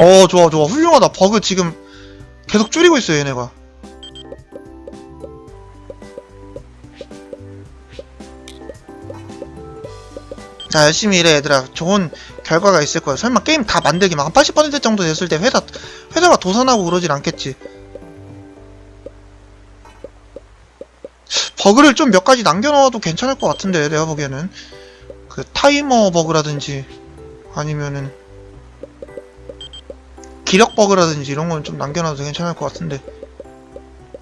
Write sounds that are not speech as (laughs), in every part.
어 좋아 좋아. 훌륭하다. 버그 지금 계속 줄이고 있어요 얘네가. 자 열심히 일해 얘들아. 좋은 결과가 있을 거야. 설마 게임 다 만들기만 한 80% 정도 됐을 때 회사 회사가 도산하고 그러진 않겠지. 버그를 좀 몇 가지 남겨놓아도 괜찮을 것 같은데 내가 보기에는. 그 타이머 버그라든지 아니면은 기력 버그라든지 이런 건 좀 남겨놔도 괜찮을 것 같은데.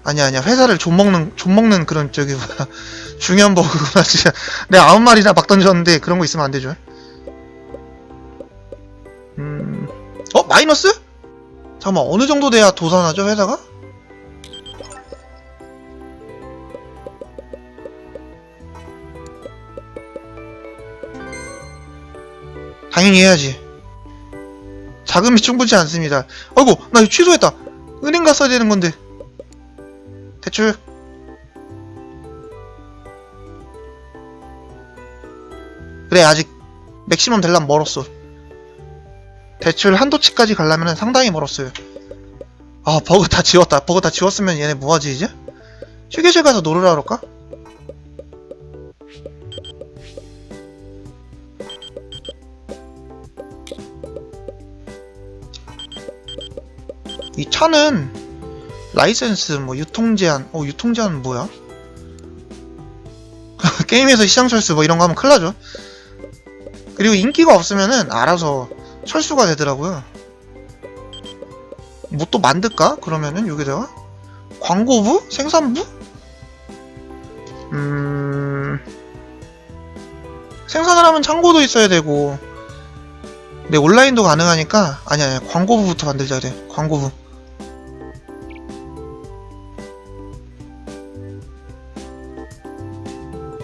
아니야 아니야. 회사를 좀 먹는 좀 먹는 그런 저기 뭐야. (laughs) 중요한 버그구나 진짜. 내가 아무 말이나 막 던졌는데 그런 거 있으면 안 되죠. 음... 어? 마이너스? 잠깐만 어느 정도 돼야 도산하죠 회사가? 당연히 해야지 자금이 충분치 않습니다. 아이고, 나 이거 취소했다. 은행 갔어야 되는 건데. 대출. 그래, 아직 맥시멈 될란 멀었어. 대출 한도치까지 가려면 상당히 멀었어요. 아, 버그 다 지웠다. 버그 다 지웠으면 얘네 뭐하지, 이제? 휴게실 가서 놀으라 그럴까? 이 차는 라이센스 뭐 유통 제한 어 유통 제한은 뭐야? (laughs) 게임에서 시장 철수 뭐 이런 거 하면 큰일 나죠 그리고 인기가 없으면은 알아서 철수가 되더라고요 뭐 또 만들까? 그러면은 여기다가 광고부? 생산부? 음... 생산을 하면 창고도 있어야 되고 근데 온라인도 가능하니까 아니 아니 광고부부터 만들자 그래 광고부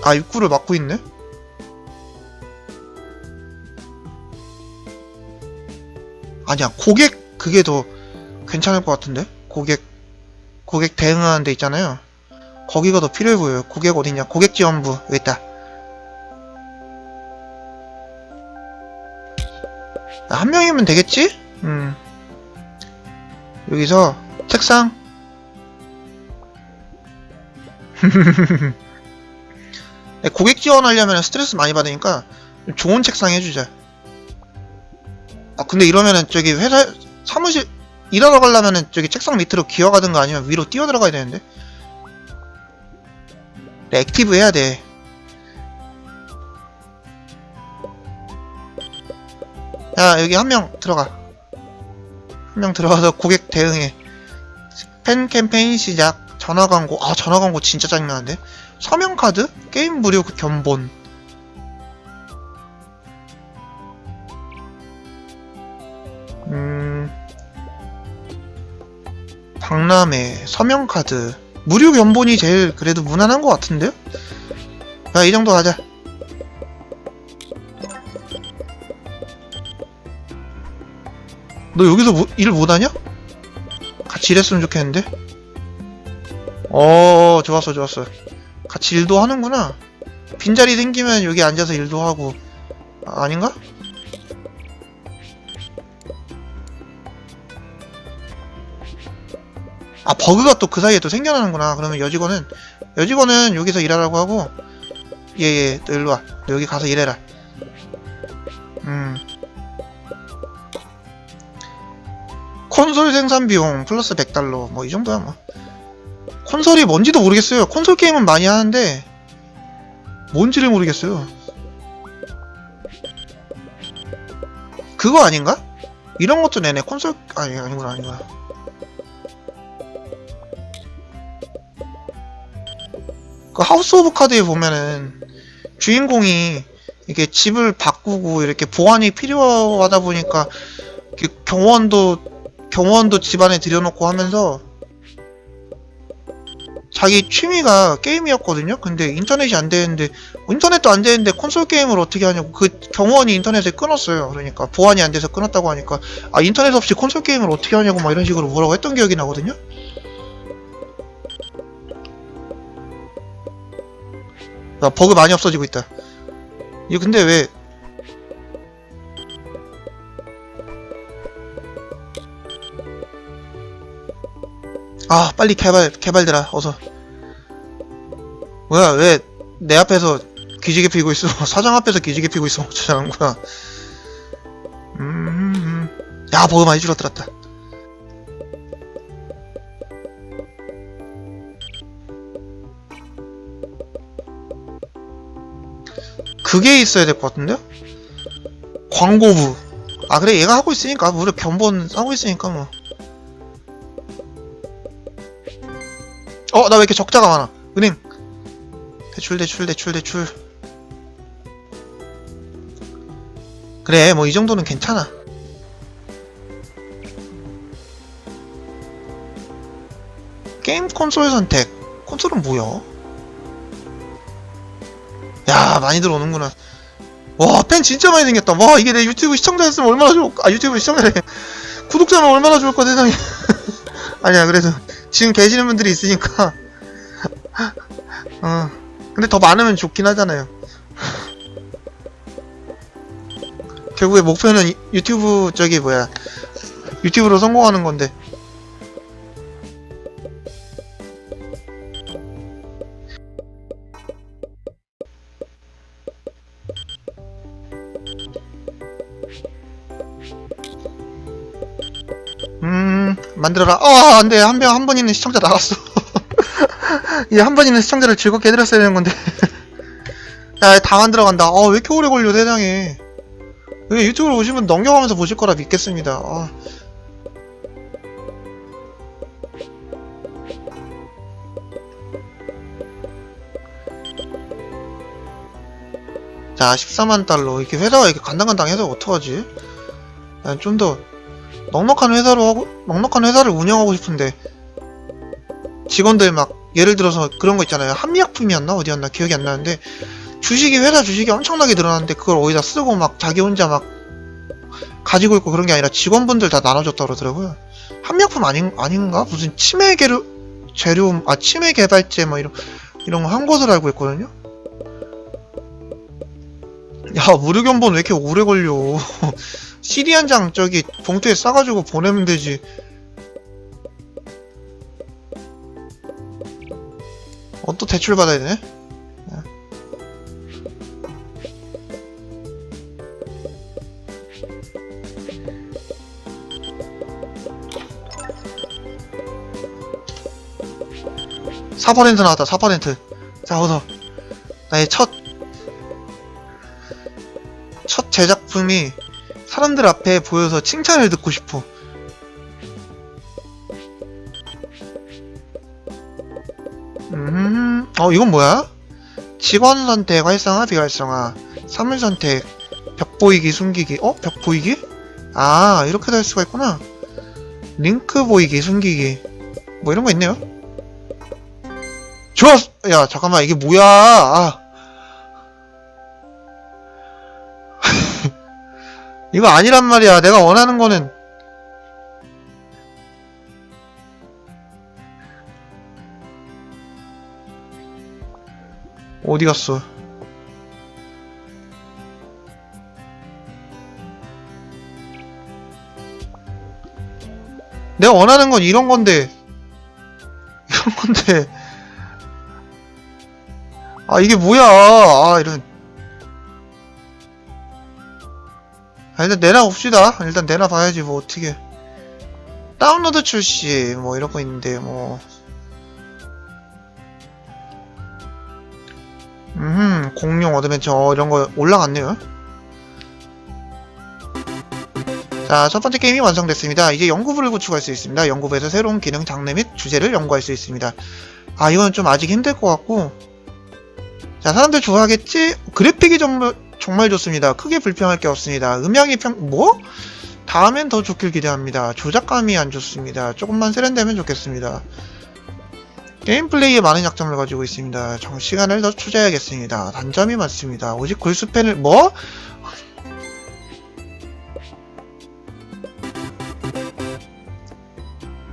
아 입구를 막고 있네? 아니야 고객 그게 더 괜찮을 것 같은데? 고객 고객 대응하는 데 있잖아요. 거기가 더 필요해 보여요. 고객 어디냐? 고객 지원부 여기 있다. 아, 한 명이면 되겠지? 음. 여기서 책상. 네, (laughs) 고객 지원하려면 스트레스 많이 받으니까 좀 좋은 책상 해주자. 아 근데 이러면은 저기 회사 사무실 일하러 가려면은 저기 책상 밑으로 기어가든가 아니면 위로 뛰어 들어가야 되는데. 네, 액티브 해야 돼. 야 여기 한 명 들어가. 한 명 들어가서 고객 대응해. 팬 캠페인 시작. 전화 광고. 아 전화 광고 진짜 짜증나는데. 서명 카드? 게임 무료 그 견본. 음. 박람회, 서명 카드. 무료 견본이 제일 그래도 무난한 것 같은데요? 야, 이 정도 하자. 너 여기서 뭐, 일 못하냐? 같이 일했으면 좋겠는데? 어, 좋았어, 좋았어. 같이 일도 하는구나. 빈자리 생기면 여기 앉아서 일도 하고. 아, 아닌가? 아, 버그가 또 그 사이에 또 생겨나는구나. 그러면 여직원은, 여직원은 여기서 일하라고 하고, 예, 예, 너 일로 와. 너 여기 가서 일해라. 음. 콘솔 생산 비용 플러스 100달러. 뭐, 이 정도야, 뭐. 콘솔이 뭔지도 모르겠어요. 콘솔 게임은 많이 하는데 뭔지를 모르겠어요. 그거 아닌가? 이런 것도 내네. 콘솔 아니 아니구나 아니구나. 그 하우스 오브 카드에 보면은 주인공이 이게 집을 바꾸고 이렇게 보안이 필요하다 보니까 이렇게 경호원도 경호원도 집안에 들여놓고 하면서 자기 취미가 게임이었거든요. 근데 인터넷이 안 되는데 인터넷도 안 되는데 콘솔 게임을 어떻게 하냐고 그 경호원이 인터넷을 끊었어요. 그러니까 보안이 안 돼서 끊었다고 하니까 아 인터넷 없이 콘솔 게임을 어떻게 하냐고 막 이런 식으로 뭐라고 했던 기억이 나거든요. 나 버그 많이 없어지고 있다. 이거 근데 왜 아 빨리 개발 개발되라 어서. 뭐야 왜 내 앞에서 기지개 피고 있어? (laughs) 사장 앞에서 기지개 피고 있어. (laughs) 거야. 음야 버그 많이 줄어들었다. 그게 있어야 될 것 같은데요? 광고부. 아 그래 얘가 하고 있으니까. 우리 견본 하고 있으니까 뭐 어, 나 왜 이렇게 적자가 많아? 은행. 대출, 대출, 대출, 대출. 그래, 뭐 이 정도는 괜찮아. 게임 콘솔 선택. 콘솔은 뭐야? 야, 많이 들어오는구나. 와, 팬 진짜 많이 생겼다. 와, 이게 내 유튜브 시청자였으면 얼마나 좋을까? 아, 유튜브 시청자래. (laughs) 구독자면 얼마나 좋을까, 세상에. (laughs) 아니야, 그래도 지금 계시는 분들이 있으니까. (laughs) 어. 근데 더 많으면 좋긴 하잖아요. 결국에 목표는 이- 유튜브 저기 뭐야 유튜브로 성공하는 건데 만들어라. 어 안돼. 한 명 한 번 있는 시청자 나갔어. (laughs) 이 한 번 있는 시청자를 즐겁게 해드렸어야 되는 건데. (laughs) 야 다 만들어간다. 어 왜 이렇게 오래 걸려 세상에. 왜 유튜브를 보시면 넘겨가면서 보실 거라 믿겠습니다. 아. 자 14만 달러. 이렇게 회사가 이렇게 간당간당해서 어떡하지? 난 좀 더 넉넉한 회사로 하고 넉넉한 회사를 운영하고 싶은데 직원들 막 예를 들어서 그런 거 있잖아요. 한미약품이었나? 어디였나? 기억이 안 나는데 주식이 회사 주식이 엄청나게 늘어났는데 그걸 어디다 쓰고 막 자기 혼자 막 가지고 있고 그런 게 아니라 직원분들 다 나눠줬다 그러더라고요. 한미약품 아닌 아닌가? 무슨 치매 개료 재료 아 치매 개발제 뭐 이런 이런 거 한 것으로 알고 있거든요. 야 무료견본 왜 이렇게 오래 걸려 CD 한 장 저기 봉투에 싸가지고 보내면 되지. 어 또 대출 받아야 되네? (4%) 나왔다 (4%) 자 어서 나의 첫 첫 제작품이 사람들 앞에 보여서 칭찬을 듣고 싶어. 음, 어, 이건 뭐야? 직원 선택, 활성화, 비활성화. 사물 선택, 벽 보이기, 숨기기. 어? 벽 보이기? 아, 이렇게 될 수가 있구나. 링크 보이기, 숨기기. 뭐 이런 거 있네요. 좋았! 야, 잠깐만, 이게 뭐야? 아. 이거 아니란 말이야. 내가 원하는 거는. 어디 갔어? 내가 원하는 건 이런 건데. 이런 건데. 아 이게 뭐야? 아 이런 아, 일단 내놔봅시다. 일단 내놔봐야지, 뭐, 어떻게. 다운로드 출시, 뭐, 이런 거 있는데, 뭐. 음, 공룡 어드벤처, 이런 거 올라갔네요. 자, 첫 번째 게임이 완성됐습니다. 이제 연구부를 구축할 수 있습니다. 연구부에서 새로운 기능, 장르 및 주제를 연구할 수 있습니다. 아, 이건 좀 아직 힘들 것 같고. 자, 사람들 좋아하겠지? 그래픽이 정말, 정말 좋습니다. 크게 불평할 게 없습니다. 음향이 평, 뭐? 다음엔 더 좋길 기대합니다. 조작감이 안 좋습니다. 조금만 세련되면 좋겠습니다. 게임 플레이에 많은 약점을 가지고 있습니다. 정 시간을 더 투자해야겠습니다. 단점이 많습니다. 오직 골수펜을, 뭐?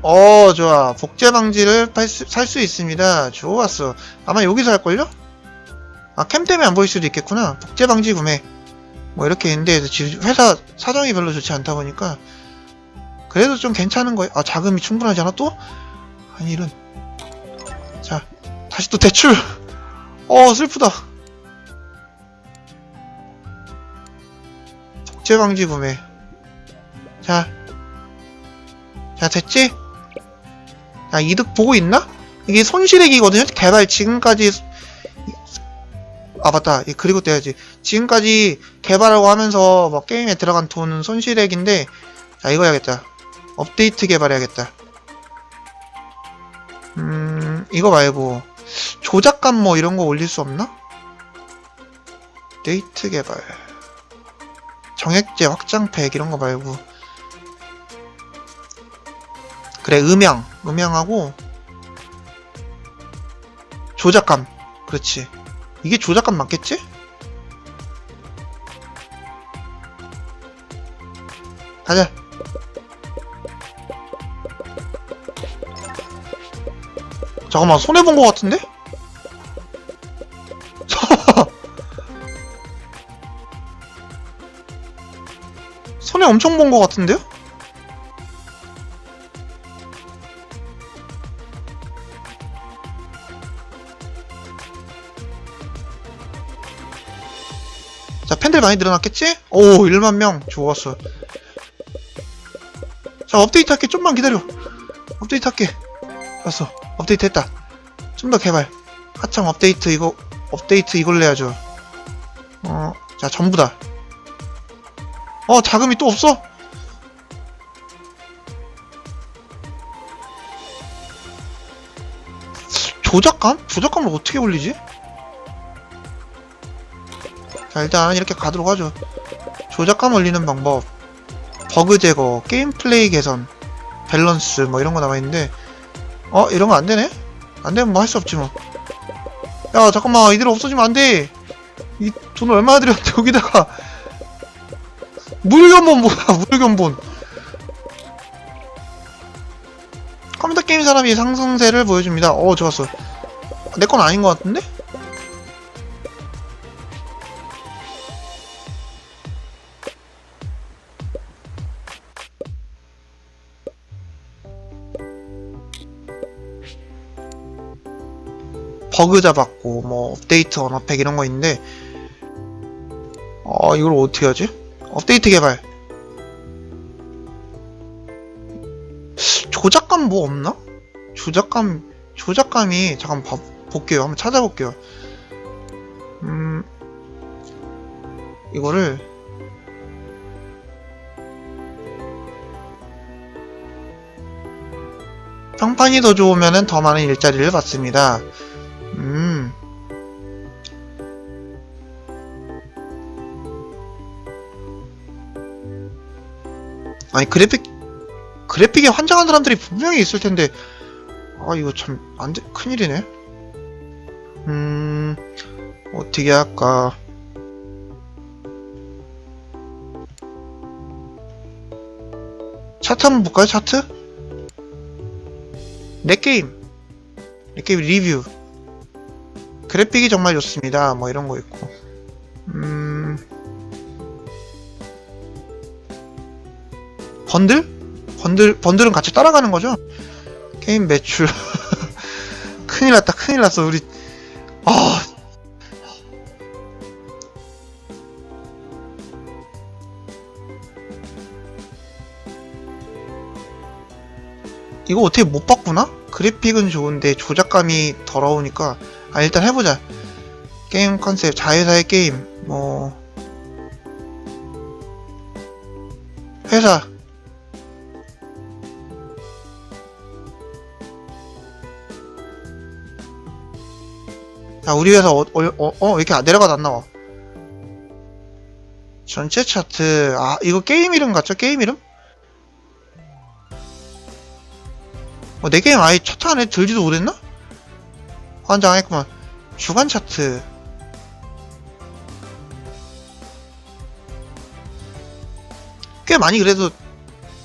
어, 좋아. 복제 방지를 살 수 있습니다. 좋았어. 아마 여기서 할걸요? 아, 캠 때문에 안 보일 수도 있겠구나. 복제 방지 구매. 뭐 이렇게 있는데 회사 사정이 별로 좋지 않다 보니까 그래도 좀 괜찮은 거예요. 아, 자금이 충분하지 않아 또? 아니 이런 자 다시 또 대출 (laughs) 어 슬프다 독재 방지 구매 자, 자 됐지? 야 이득 보고 있나? 이게 손실액이거든요. 개발 지금까지 아 맞다. 이 그리고 떼야지. 지금까지 개발하고 하면서 뭐 게임에 들어간 돈은 손실액인데 자 이거 해야겠다. 업데이트 개발해야겠다. 음 이거 말고 조작감 뭐 이런 거 올릴 수 없나? 데이트 개발 정액제 확장팩 이런 거 말고 그래 음향 음향하고 조작감 그렇지 이게 조작감 맞겠지? 가자 잠깐만 손해본 것 같은데? (laughs) 손해 엄청 본 것 같은데요? 자, 팬들 많이 늘어났겠지? 오, 1만 명. 좋았어. 자, 업데이트 할게. 좀만 기다려. 업데이트 할게. 됐어. 업데이트 했다. 좀 더 개발. 하청 업데이트 이거, 업데이트 이걸 내야죠. 어, 자, 전부 다. 어, 자금이 또 없어? 조작감? 조작감을 어떻게 올리지? 자 일단 이렇게 가도록 하죠. 조작감 올리는 방법. 버그 제거 게임 플레이 개선 밸런스 뭐 이런 거 남아있는데. 어 이런 거 안되네? 안되면 뭐 할 수 없지 뭐 야 잠깐만. 이대로 없어지면 안돼. 이돈 얼마나 들였는데 여기다가. 물견본 뭐야 물견본. 컴퓨터 게임 산업이 상승세를 보여줍니다. 어 좋았어. 내 건 아닌 것 같은데? 버그 잡았고 뭐 업데이트 언어팩 이런 거 있는데 어 이걸 어떻게 하지? 업데이트 개발 조작감 뭐 없나? 조작감 조작감이 잠깐 봐, 볼게요 한번 찾아볼게요 음 이거를 평판이 더 좋으면 더 많은 일자리를 받습니다 아니 그래픽 그래픽에 환장한 사람들이 분명히 있을 텐데 아 이거 참 안돼 큰일이네. 음 어떻게 할까? 차트 한번 볼까요? 차트? 내 게임 내 게임 리뷰 그래픽이 정말 좋습니다. 뭐 이런 거 있고. 번들? 번들, 번들은 같이 따라가는 거죠? 게임 매출. (laughs) 큰일 났다, 큰일 났어, 우리. 아. 이거 어떻게 못 바꾸나? 그래픽은 좋은데 조작감이 더러우니까 아 일단 해보자 게임 컨셉 자회사의 게임 뭐 회사 자 우리 회사 어, 어, 어, 어, 왜 이렇게 안- 내려가도 안 나와 전체 차트 아 이거 게임 이름 같죠 게임 이름? 어, 내 게임 아예 차트 안에 들지도 못했나? 환장 했구만. 주간 차트. 꽤 많이 그래도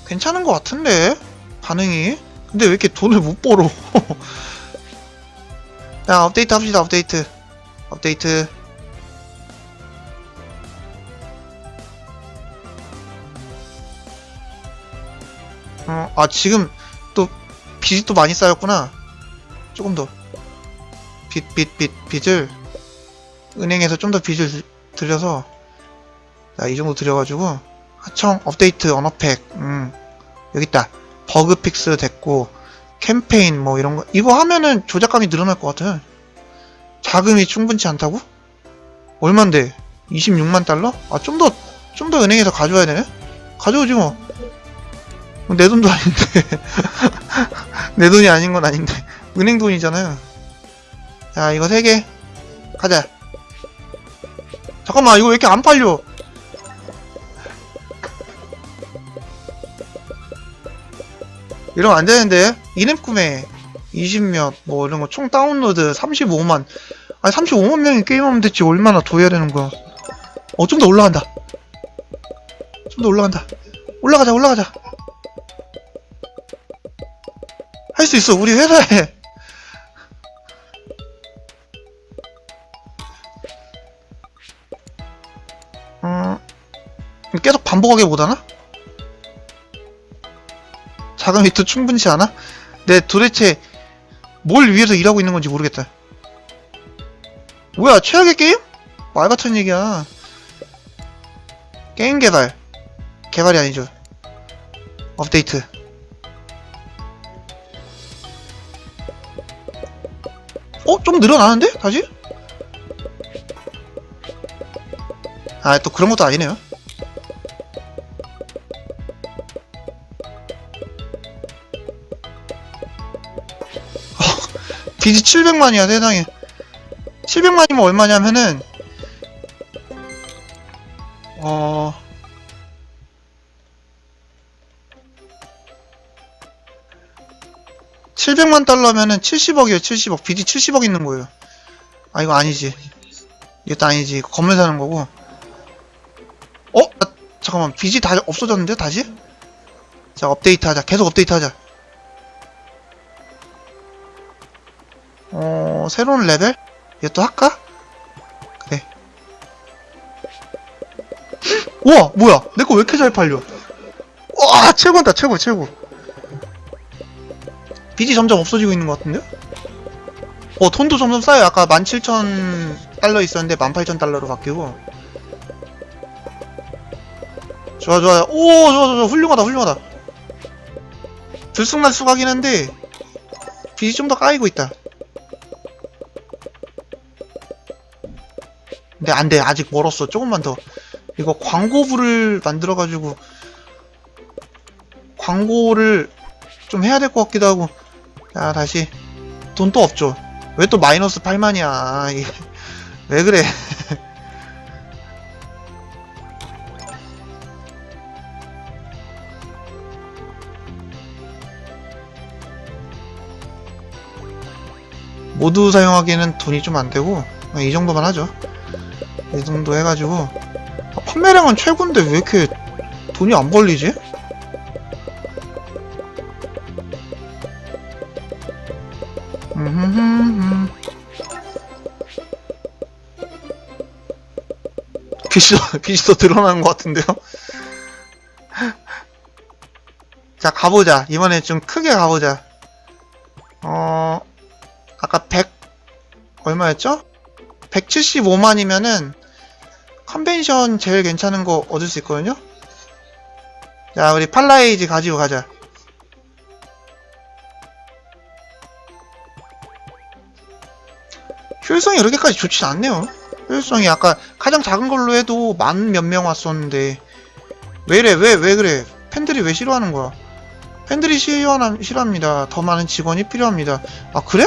괜찮은 것 같은데? 반응이? 근데 왜 이렇게 돈을 못 벌어? (laughs) 야, 업데이트 합시다, 업데이트. 업데이트. 어, 아, 지금 또 빚이 또 많이 쌓였구나. 조금 더. 빚, 빚, 빚, 빚 을, 은행에서 좀 더 빚을 들- 들여서, 자, 이 정도 들여가지고, 하청, 업데이트, 언어팩, 음, 여기 있다. 버그 픽스 됐고, 캠페인, 뭐, 이런 거. 이거 하면은 조작감이 늘어날 것 같아. 자금이 충분치 않다고? 얼만데? 26만 달러? 아, 좀 더, 좀 더 은행에서 가져와야 되네? 가져오지 뭐. 내 돈도 아닌데. (laughs) 내 돈이 아닌 건 아닌데. 은행 돈이잖아요. 자, 이거 세 개. 가자. 잠깐만, 이거 왜 이렇게 안 팔려? 이러면 안 되는데? 이름 구매 20몇, 뭐 이런 거 총 다운로드 35만. 아니, 35만 명이 게임하면 됐지. 얼마나 더 해야 되는 거야. 어, 좀 더 올라간다. 좀 더 올라간다. 올라가자, 올라가자. 할 수 있어. 우리 회사에. 음, 계속 반복하게 못하나? 자금이 또 충분치 않아? 내 도대체 뭘 위해서 일하고 있는 건지 모르겠다. 뭐야, 최악의 게임? 말 같은 얘기야. 게임 개발. 개발이 아니죠. 업데이트. 어? 좀 늘어나는데? 다시? 아, 또 그런 것도 아니네요. 빚이 700만이야, 세상에. 700만이면 얼마냐면은, 어, (700만) 달러면은 (70억이에요) (70억) 빚이 (70억) 있는 거예요. 아 이거 아니지. 이것도 아니지. 건물 사는 거고. 어? 아, 잠깐만. 빚이 다 없어졌는데 다시? 자 업데이트 하자. 계속 업데이트 하자 새로운 레벨? 이것도 할까? 그래. 우와 뭐야? 내 거 왜 이렇게 잘 팔려? 와 최고다 최고 최고. 빚이 점점 없어지고 있는 것 같은데? 어 돈도 점점 쌓여. 아까 17,000달러 있었는데 18,000달러로 바뀌고. 좋아 좋아. 오 좋아 좋아. 훌륭하다 훌륭하다. 들쑥날쑥하긴 한데 빚이 좀 더 까이고 있다 근데 안 돼. 아직 멀었어. 조금만 더. 이거 광고부를 만들어가지고 광고를 좀 해야 될 것 같기도 하고. 자 다시. 돈 또 없죠. 왜 또 마이너스 8만이야. 이게 왜 그래? (laughs) 모두 사용하기에는 돈이 좀 안되고 이 정도만 하죠 이 정도 해가지고 아, 판매량은 최고인데 왜 이렇게 돈이 안 벌리지? 더- 빛이 더 드러나는 것 같은데요? (laughs) 자, 가보자. 이번에 좀 크게 가보자. 어, 아까 100, 얼마였죠? 175만이면은, 컨벤션 제일 괜찮은 거 얻을 수 있거든요? 자, 우리 팔라이즈 가지고 가자. 효율성이 이렇게까지 좋지 않네요. 효율성이 아까 가장 작은 걸로 해도 만 몇 명 왔었는데 왜 이래 왜 왜 그래 팬들이 왜 싫어하는 거야? 팬들이 싫어합니다. 더 많은 직원이 필요합니다. 아 그래?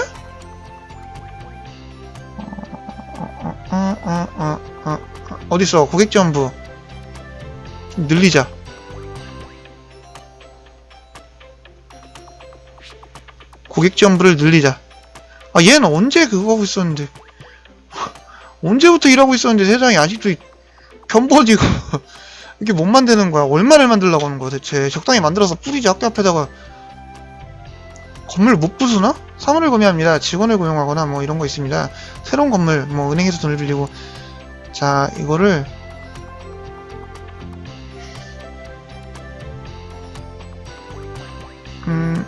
어딨어? 고객지원부. 좀 늘리자. 고객지원부를 늘리자. 아 얘는 언제 그거 하고 있었는데? (laughs) 언제부터 일하고 있었는데 세상에 아직도 이- 견본이고 (laughs) 이게 못 만드는 거야. 얼마를 만들려고 하는 거야 대체? 적당히 만들어서 뿌리지 학교 앞에다가. 건물 못 부수나? 사물을 구매합니다. 직원을 고용하거나 뭐 이런 거 있습니다. 새로운 건물 뭐 은행에서 돈을 빌리고 자 이거를 음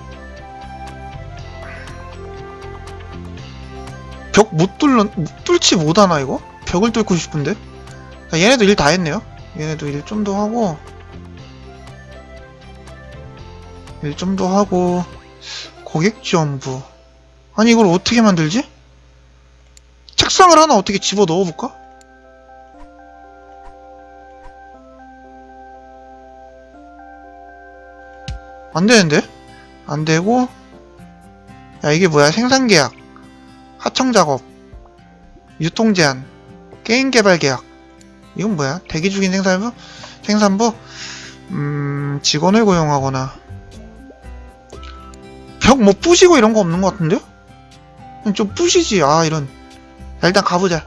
벽 못 뚫는 뚫지 못하나 이거? 벽을 뚫고 싶은데 자, 얘네도 일 다 했네요 얘네도 일 좀 더 하고 일 좀 더 하고 고객 지원부 아니 이걸 어떻게 만들지? 책상을 하나 어떻게 집어 넣어볼까? 안 되는데? 안 되고 야 이게 뭐야? 생산 계약 하청 작업 유통 제한 게임 개발 계약. 이건 뭐야? 대기 중인 생산부? 생산부? 음 직원을 고용하거나. 벽 뭐 부시고 이런 거 없는 것 같은데요? 좀 부시지. 아 이런. 자, 일단 가보자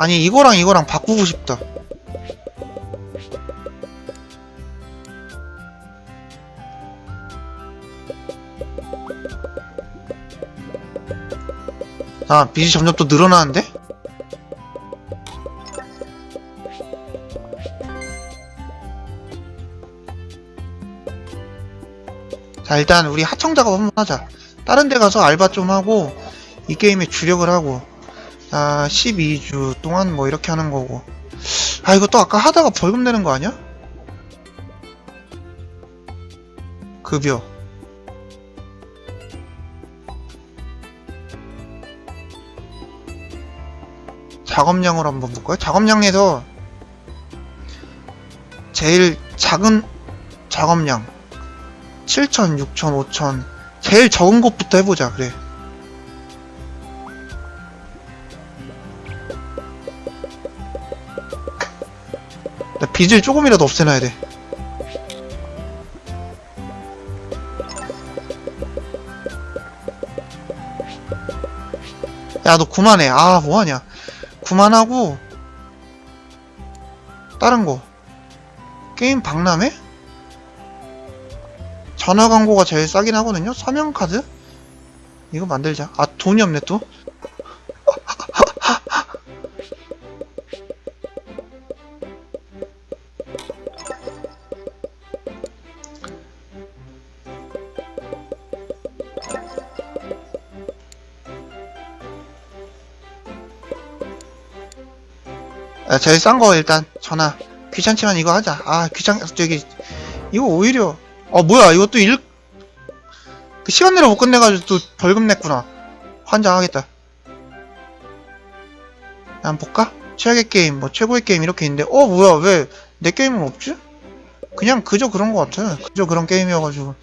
아니 이거랑 이거랑 바꾸고 싶다. 아 빚이 점점 또 늘어나는데? 자 일단 우리 하청 작업 한번 하자. 다른 데 가서 알바 좀 하고 이 게임에 주력을 하고 아 12주 동안 뭐 이렇게 하는 거고. 아 이거 또 아까 하다가 벌금 내는 거 아니야? 급여. 작업량으로 한번 볼까요? 작업량에서 제일 작은 작업량. 7천, 6천, 5천. 제일 적은 것부터 해보자 그래 나 빚을 조금이라도 없애놔야 돼. 야 너 그만해. 아 뭐하냐. 그만하고 다른 거. 게임 박람회? 전화 광고가 제일 싸긴 하거든요? 서명 카드? 이거 만들자. 아 돈이 없네 또 아, 제일 싼 거 일단 전화. 귀찮지만 이거 하자. 아 귀찮 저기 이거 오히려 어 뭐야 이것도 일 그 시간 내로 못 끝내가지고 또 벌금 냈구나. 환장하겠다. 한번 볼까? 최악의 게임 뭐 최고의 게임 이렇게 있는데 어 뭐야 왜 내 게임은 없지? 그냥 그저 그런 거 같아. 그저 그런 게임이어가지고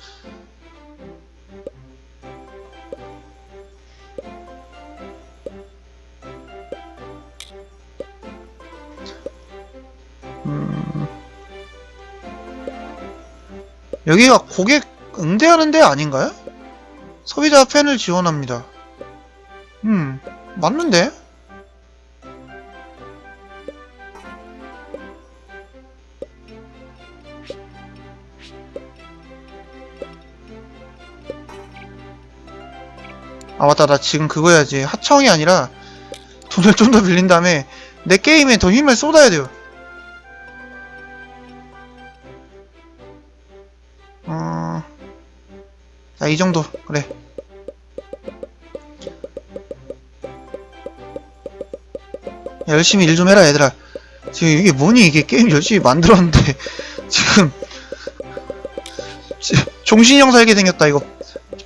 여기가 고객 응대하는 데 아닌가요? 소비자 팬을 지원합니다. 음, 맞는데? 아 맞다 나 지금 그거 해야지 하청이 아니라 돈을 좀 더 빌린 다음에 내 게임에 더 힘을 쏟아야 돼요 자, 이 정도. 그래. 열심히 일 좀 해라, 얘들아. 지금 이게 뭐니? 이게 게임 열심히 만들었는데. (laughs) 지금. 지- 종신형 살게 생겼다, 이거.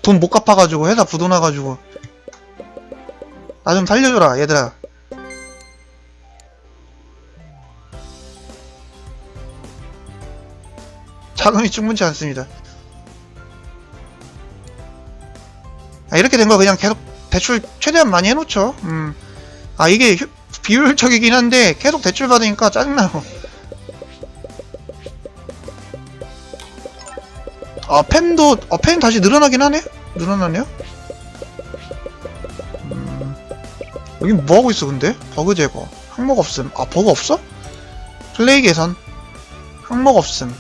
돈 못 갚아가지고, 회사 부도나가지고. 나 좀 살려줘라, 얘들아. 자금이 충분치 않습니다. 이렇게 된 거 그냥 계속 대출 최대한 많이 해놓죠. 음. 아, 이게 효- 비효율적이긴 한데 계속 대출 받으니까 짜증나요. 아, 펜도, 아, 펜 다시 늘어나긴 하네? 늘어나네요? 음. 여긴 뭐하고 있어, 근데? 버그 제거. 항목 없음. 아, 버그 없어? 플레이 개선. 항목 없음.